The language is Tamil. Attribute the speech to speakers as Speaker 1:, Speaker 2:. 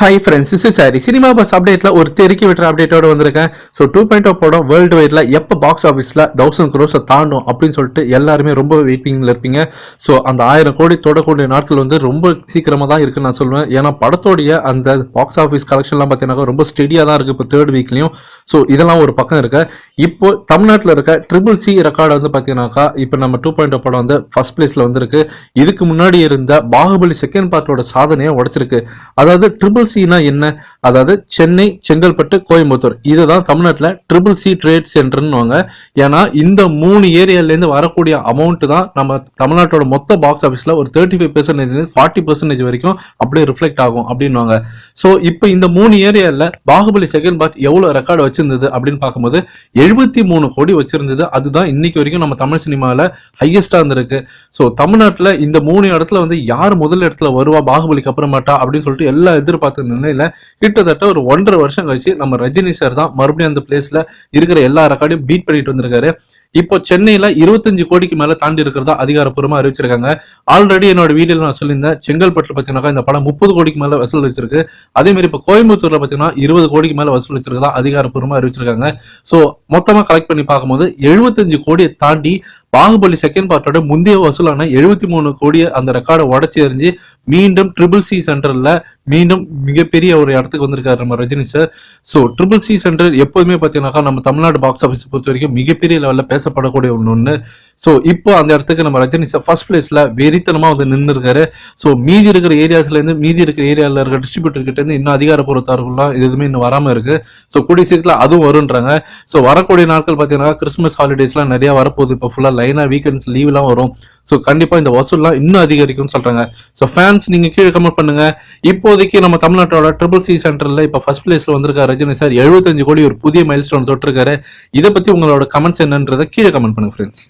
Speaker 1: Hi friends is sorry cinema buzz அப்டேட்டில் ஒரு தெருக்கி விட்டுற அப்டேட்டோட வந்திருக்கேன். ஸோ டூ பாயிண்ட் படம். வேர்ல்டு வைடில் எப்போ பாக்ஸ் ஆஃபீஸில் தௌசண்ட் க்ரோஸை தாண்டும் அப்படின்னு சொல்லிட்டு எல்லாருமே ரொம்ப வெயிட்டிங்கில் இருப்பீங்க. ஸோ அந்த ஆயிரம் கோடி தொடக்கூடிய நாட்கள் வந்து ரொம்ப சீக்கிரமாக தான் இருக்குன்னு நான் சொல்லுவேன் ஏன்னா படத்தோடைய அந்த பாக்ஸ் ஆஃபீஸ் கலெக்ஷன்லாம் பார்த்தீங்கன்னா ரொம்ப ஸ்டெடியாக தான் இருக்குது இப்போ தேர்ட் வீக்லேயும் ஸோ இதெல்லாம் ஒரு பக்கம் இருக்குது இப்போ தமிழ்நாட்டில் இருக்க ட்ரிபிள் சி ரெக்கார்டு வந்து பார்த்தீங்கன்னாக்கா இப்போ நம்ம டூ பாயிண்ட் oh படம் வந்து ஃபர்ஸ்ட் பிளேஸில் வந்திருக்கு. இதுக்கு முன்னாடி இருந்த பாகுபலி செகண்ட் பார்ட்டோட சாதனையை உடைச்சிருக்கு. அதாவது ட்ரிபிள் சினா என்ன? அதாவது சென்னை செங்கல்பட்டு கோயம்புத்தூர். இதுதான் தமிழ்நாட்டில் ட்ரிபிள் சி ட்ரேட் சென்டர்னுவாங்க ஏன்னா இந்த மூணு ஏரியாலேருந்து வரக்கூடிய அமௌண்ட் தான் நம்ம தமிழ்நாட்டோட மொத்த பாக்ஸ் ஆஃபீஸில் ஒரு thirty five percentage forty percentage வரைக்கும் அப்படியே ரிஃப்ளெக்ட் ஆகும் அப்படின்வாங்க ஸோ இப்போ இந்த மூணு ஏரியாவில் பாகுபலி செகண்ட் பார்ட் எவ்வளோ ரெக்கார்டு வச்சிருந்தது அப்படின்னு பார்க்கும்போது எழுபத்தி மூணு கோடி வச்சிருந்தது. அதுதான் இன்னைக்கு வரைக்கும் நம்ம தமிழ் சினிமாவில் ஹையஸ்டாக இருந்திருக்கு. ஸோ தமிழ்நாட்டில் இந்த மூணு இடத்துல வந்து யார் முதல் இடத்துல வருவா பாகுபலிக்கு அப்புறமாட்டா அப்படின்னு சொல்லிட்டு எல்லாம் எதிர்பார்த்த நிலையில கிட்டத்தட்ட ஒரு ஒன்றரை வருஷம் கழிச்சு நம்ம ரஜினி சார் தான் மறுபடியும் அந்த பிளேஸ்ல இருக்கிற எல்லா ரெக்கார்டையும் பீட் பண்ணிட்டு வந்திருக்காரு. இப்போ சென்னையில இருபத்தஞ்சு கோடிக்கு மேல தாண்டி இருக்கிறதா அதிகாரப்பூர்வமா அறிவிச்சிருக்காங்க. ஆல்ரெடி என்னோட வீடியோல நான் சொல்லியிருந்தேன் செங்கல்பட்டுல பாத்தீங்கன்னா இந்த படம் முப்பது கோடிக்கு மேல வசூல் வச்சிருக்கு. அதே மாதிரி இப்போ கோயம்புத்தூர்ல பாத்தீங்கன்னா இருபது கோடிக்கு மேல வசூல் வச்சிருக்கதா அதிகாரப்பூர்வமா அறிவிச்சிருக்காங்க. சோ மொத்தமா கலெக்ட் பண்ணி பார்க்கும்போது எழுபத்தஞ்சு கோடியை தாண்டி பாகுபலி செகண்ட் பார்ட்டோட முந்தைய வசூலான எழுபத்தி மூணு கோடி அந்த ரெக்கார்டை உடச்சி எறிஞ்சு மீண்டும் ட்ரிபிள் சி சென்டர்ல மீண்டும் மிகப்பெரிய ஒரு இடத்துக்கு வந்திருக்காரு நம்ம Rajini sir so triple C centre எப்போதுமே பார்த்தீங்கன்னாக்கா நம்ம தமிழ்நாடு பாக்ஸ் ஆஃபீஸ் பொறுத்த வரைக்கும் மிகப்பெரிய லெவலில் பேசப்படக்கூடிய ஒன்று ஒன்று ஸோ இப்போ அந்த இடத்துக்கு நம்ம ரஜினி சார் ஃபர்ஸ்ட் பிளேஸ்ல வெறித்தனமாக வந்து நின்று இருக்காரு ஸோ மீதி இருக்கிற ஏரியாஸ்லேருந்து மீதி இருக்கிற ஏரியாவில் இருக்கிற டிஸ்ட்ரிபியூட்டர் கிட்ட இருந்து இன்னும் அதிகாரப்பூர்வ தரவுலாம் எதுவுமே இன்னும் வராமல் இருக்கு. ஸோ கூடிய சீக்கிரத்தில் அதுவும் வருன்றாங்க ஸோ வரக்கூடிய நாட்கள் பார்த்தீங்கன்னா கிறிஸ்மஸ் ஹாலிடேஸ்லாம் நிறைய வரப்போகுது. இப்போ ஃபுல்லாக லைனாக வீக்கெண்ட்ஸ் லீவ்லாம் வரும். ஸோ கண்டிப்பாக இந்த வசூல்லாம் இன்னும் அதிகரிக்கும்னு சொல்றாங்க. ஸோ ஃபேன்ஸ் நீங்க கீழே கமெண்ட் பண்ணுங்க. இப்போதைக்கு நம்ம தமிழ்நாட்டோட ட்ரிபிள் சி சென்டர்ல இப்போ ஃபஸ்ட் பிளேஸ்ல வந்திருக்காரு ரஜினி சார் 75 கோடி ஒரு புதிய மைல் ஸ்டோன் தொட்டிருக்காரு. இதை பத்தி உங்களோட கமெண்ட்ஸ் என்னன்றதை கீழே கமெண்ட் பண்ணுங்க ஃப்ரெண்ட்ஸ்